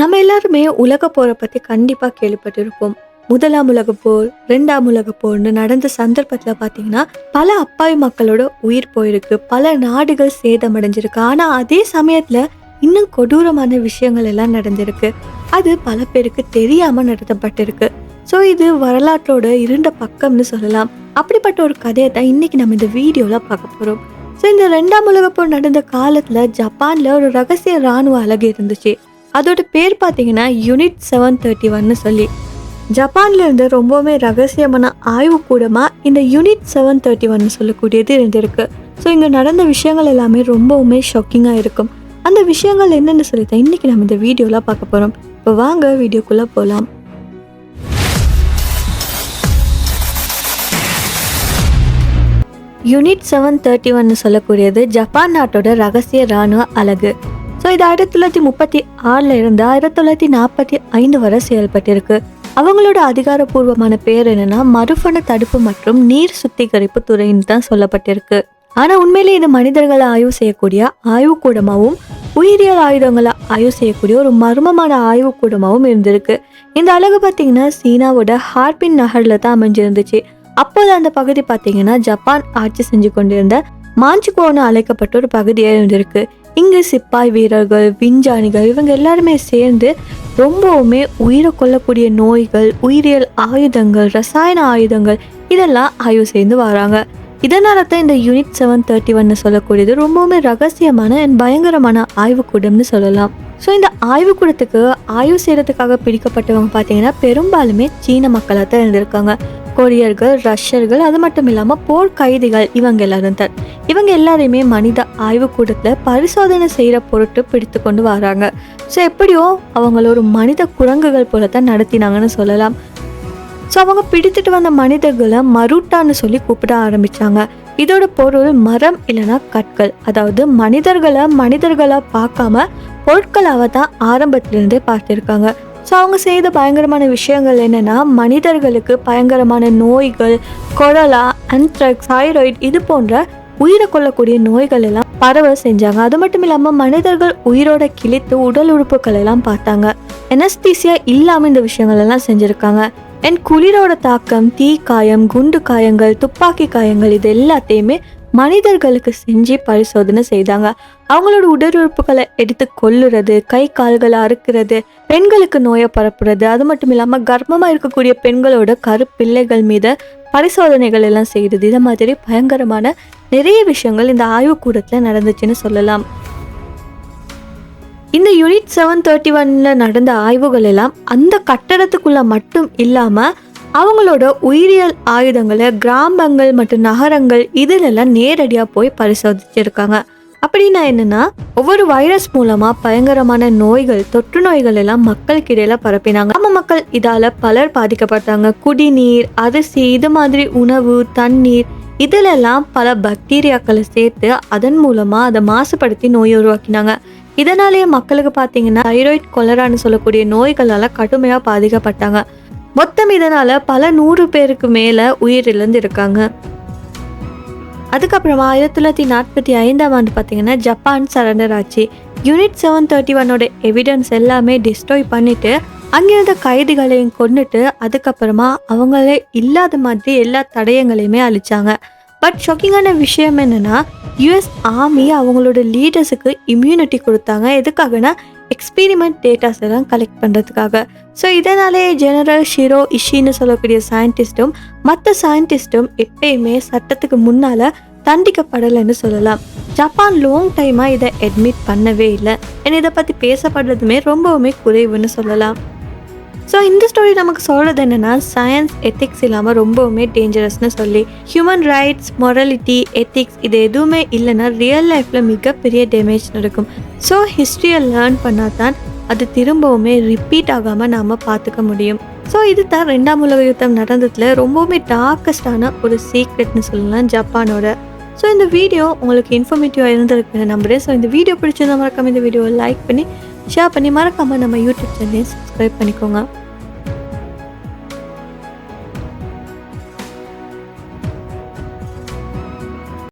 நம்ம எல்லாருமே உலக போரை பற்றி கண்டிப்பாக கேள்விப்பட்டிருப்போம். முதலாம் உலக போர் ரெண்டாம் உலக போர்னு நடந்த சந்தர்ப்பத்தில் பார்த்தீங்கன்னா பல அப்பாவி மக்களோட உயிர் போயிருக்கு. பல நாடுகள் சேதமடைஞ்சிருக்கு. ஆனால் அதே சமயத்தில் இன்னும் கொடூரமான விஷயங்கள் எல்லாம் நடந்திருக்கு. அது பல பேருக்கு தெரியாமல் நடத்தப்பட்டிருக்கு. ஸோ இது வரலாற்றோட இருண்ட பக்கம்னு சொல்லலாம். அப்படிப்பட்ட ஒரு கதையை தான் இன்னைக்கு நம்ம இந்த வீடியோவில் பார்க்க போகிறோம் ஸோ இந்த ரெண்டாம் உலக போர் நடந்த காலத்தில் ஜப்பானில் ஒரு ரகசிய இராணுவ அழகு இருந்துச்சு. அதோட பேர் பார்த்தீங்கன்னா யூனிட் செவன் தேர்ட்டி ஒன்னு சொல்லி. ஜப்பான்ல இருந்து ரொம்பவுமே ரகசியமான ஆய்வுக்கூடமாக இந்த யூனிட் செவன் தேர்ட்டி ஒன்னு சொல்லக்கூடியது இருந்திருக்கு. ஸோ இங்கே நடந்த விஷயங்கள் எல்லாமே ரொம்பவுமே ஷாக்கிங்காக இருக்கும். அந்த விஷயங்கள் என்னென்னு சொல்லித்தான் இன்றைக்கி நம்ம இந்த வீடியோவில் பார்க்க போகிறோம் இப்போ வாங்க வீடியோக்குள்ளே போகலாம் யூனிட் செவன் தேர்ட்டி ஒன்னு சொல்லக்கூடியது ஜப்பான் நாட்டோட ரகசிய இராணுவ அலகு. இது ஆயிரத்தி தொள்ளாயிரத்தி முப்பத்தி ஆறில் இருந்து ஆயிரத்தி தொள்ளாயிரத்தி நாற்பத்தி ஐந்து வரை செயல்பட்டிருக்கு. அவங்களோட அதிகாரப்பூர்வமான பேர் என்னன்னா மறுபண தடுப்பு மற்றும் நீர் சுத்திகரிப்பு துறைன்னு தான் சொல்லப்பட்டிருக்கு. ஆனா உண்மையிலே இது மனிதர்களை ஆய்வு செய்யக்கூடிய ஆய்வு கூடமாகவும் உயிரியல் ஆயுதங்களை ஆய்வு செய்யக்கூடிய ஒரு மர்மமான ஆய்வுக்கூடமாகவும் இருந்திருக்கு. இந்த அழகு பார்த்தீங்கன்னா சீனாவோட ஹார்பின் நகர்ல தான் அமைஞ்சிருந்துச்சு. அப்போது அந்த பகுதி பார்த்தீங்கன்னா ஜப்பான் ஆட்சி செஞ்சு கொண்டிருந்த மாஞ்சுகோன்னு அழைக்கப்பட்ட ஒரு பகுதியாக இருந்திருக்கு. இங்கு சிப்பாய் வீரர்கள் விஞ்ஞானிகள் இவங்க எல்லாருமே சேர்ந்து ரொம்பவுமே உயிரை கொல்லக்கூடிய நோய்கள் உயிரியல் ஆயுதங்கள் ரசாயன ஆயுதங்கள் இதெல்லாம் ஆய்வு செய்து வராங்க. இதனால தான் இந்த யூனிட் செவன் தேர்ட்டி ஒன்னு சொல்லக்கூடியது ரொம்பவுமே ரகசியமான அண்ட் பயங்கரமான ஆய்வுக்கூடம்னு சொல்லலாம். ஸோ இந்த ஆய்வுக்கூடத்துக்கு ஆய்வு செய்யறதுக்காக பிடிக்கப்பட்டவங்க பார்த்தீங்கன்னா பெரும்பாலுமே சீன மக்களாக தான் இருந்திருக்காங்க. கொரியர்கள் ரஷ்யர்கள் அது மட்டும் இல்லாமல் போர் கைதிகள் இவங்க எல்லாரும் தான். இவங்க எல்லாரையுமே மனித ஆய்வுக்கூடத்தில் பரிசோதனை செய்கிற பொருட்டு பிடித்து கொண்டு வராங்க. ஸோ எப்படியோ அவங்கள ஒரு மனித குரங்குகள் போல தான் நடத்தினாங்கன்னு சொல்லலாம். ஸோ அவங்க பிடித்துட்டு வந்த மனிதர்களை மருட்டான்னு சொல்லி கூப்பிட ஆரம்பித்தாங்க இதோட பொருள் மரம் இல்லைன்னா கற்கள். அதாவது மனிதர்களை மனிதர்களாக பார்க்காம பொருட்களாக தான் ஆரம்பத்திலிருந்தே பார்த்துருக்காங்க. ஸோ அவங்க செய்த பயங்கரமான விஷயங்கள் என்னென்னா மனிதர்களுக்கு பயங்கரமான நோய்கள் கொரலா அன்த்ரக்ஸ் தைராய்டு இது போன்ற உயிரை கொள்ளக்கூடிய நோய்கள் எல்லாம் பரவ செஞ்சாங்க. அது மட்டும் இல்லாமல் மனிதர்கள் உயிரோட கிழித்து உடல் உறுப்புகள் எல்லாம் பார்த்தாங்க. எனஸ்தீசியா இல்லாமல் இந்த விஷயங்கள் எல்லாம் செஞ்சுருக்காங்க. என் குளிரோட தாக்கம் தீ காயம் குண்டு காயங்கள் துப்பாக்கி காயங்கள் இது எல்லாத்தையுமே மனிதர்களுக்கு செஞ்சு பரிசோதனை செய்தாங்க. அவங்களோட உடல் உறுப்புகளை எடுத்து கொல்லுறது கை கால்களை அறுக்கிறது பெண்களுக்கு நோயை பரப்புறது அது மட்டும் இல்லாமல் கர்ப்பமாக இருக்கக்கூடிய பெண்களோட கருப்பிள்ளைகள் மீது பரிசோதனைகள் எல்லாம் செய்கிறது இது மாதிரி பயங்கரமான நிறைய விஷயங்கள் இந்த ஆய்வுக்கூடத்தில் நடந்துச்சுன்னு சொல்லலாம். இந்த யூனிட் செவன் தேர்ட்டி ஒன்ல நடந்த ஆய்வுகள் எல்லாம் அந்த கட்டடத்துக்குள்ள மட்டும் இல்லாமல் அவங்களோட உயிரியல் ஆயுதங்களை கிராமங்கள் மற்றும் நகரங்கள் இதிலெல்லாம் நேரடியாக போய் பரிசோதிச்சிருக்காங்க. அப்படின்னா என்னன்னா ஒவ்வொரு வைரஸ் மூலமா பயங்கரமான நோய்கள் தொற்று நோய்கள் எல்லாம் மக்களுக்கு இடையில பரப்பினாங்க. நம்ம மக்கள் இதால பலர் பாதிக்கப்பட்டாங்க. குடிநீர் அரிசி இது மாதிரி உணவு தண்ணீர் இதிலெல்லாம் பல பாக்டீரியாக்களை சேர்த்து அதன் மூலமா அதை மாசுபடுத்தி நோயை உருவாக்கினாங்க. இதனாலேயே மக்களுக்கு பார்த்தீங்கன்னா தைராய்ட் கொலரான்னு சொல்லக்கூடிய நோய்களால் கடுமையாக பாதிக்கப்பட்டாங்க. மொத்தம் இதனால பல நூறு பேருக்கு மேல உயிரிழந்து இருக்காங்க அதுக்கப்புறமா ஆயிரத்தி தொள்ளாயிரத்தி நாற்பத்தி ஐந்தாம் ஆண்டு பார்த்தீங்கன்னா ஜப்பான் சரண்டர் ஆச்சு. யூனிட் செவன் தேர்ட்டி ஒன்னோட எவிடன்ஸ் எல்லாமே டிஸ்ட்ராய் பண்ணிட்டு அங்கிருந்த கைதிகளையும் கொண்டுட்டு அதுக்கப்புறமா அவங்களே இல்லாத மாதிரி எல்லா தடயங்களையுமே அழிச்சாங்க. பட் ஷாக்கிங்கான விஷயம் என்னென்னா யுஎஸ் ஆர்மி அவங்களோட லீடர்ஸுக்கு இம்யூனிட்டி கொடுத்தாங்க. எதுக்காகனா எக்ஸ்பீரிமெண்ட் டேட்டாஸ் எல்லாம் கலெக்ட் பண்ணுறதுக்காக ஸோ இதனாலே ஜெனரல் ஷிரோ இஷின்னு சொல்லக்கூடிய சயின்டிஸ்ட்டும் மற்ற சயின்டிஸ்ட்டும் எப்பயுமே சட்டத்துக்கு முன்னால் தண்டிக்கப்படலைன்னு சொல்லலாம். ஜப்பான் லாங் டைமாக இதை அட்மிட் பண்ணவே இல்லை. ஏன்னா இதை பற்றி பேசப்படுறதுமே ரொம்பவுமே குறைவுன்னு சொல்லலாம். ஸோ இந்த ஸ்டோரி நமக்கு சொல்கிறது என்னென்னா சயின்ஸ் எத்திக்ஸ் இல்லாமல் ரொம்பவுமே டேஞ்சரஸ்னு சொல்லி ஹியூமன் ரைட்ஸ் மொரலிட்டி எத்திக்ஸ் இது எதுவுமே இல்லைன்னா ரியல் லைஃப்பில் மிகப்பெரிய டேமேஜ் நடக்கும். ஸோ ஹிஸ்ட்ரியை லேர்ன் பண்ணால் தான் அது திரும்பவுமே ரிப்பீட் ஆகாமல் நாம் பார்த்துக்க முடியும். ஸோ இது தான் ரெண்டாம் உலக யுத்தம் நடந்ததில் ரொம்பவுமே டார்க்கஸ்டான ஒரு சீக்ரெட்னு சொல்லலாம் ஜப்பானோட. ஸோ இந்த வீடியோ உங்களுக்கு இன்ஃபர்மேட்டிவாக இருந்திருக்குன்னு நம்புகிறேன் ஸோ இந்த வீடியோ பிடிச்சிருந்தா மறக்காமல் இந்த வீடியோவை லைக் பண்ணி ஷேர் பண்ணி மறக்காமல் நம்ம யூடியூப் சேனலையும் சப்ஸ்கிரைப் பண்ணிக்கோங்க.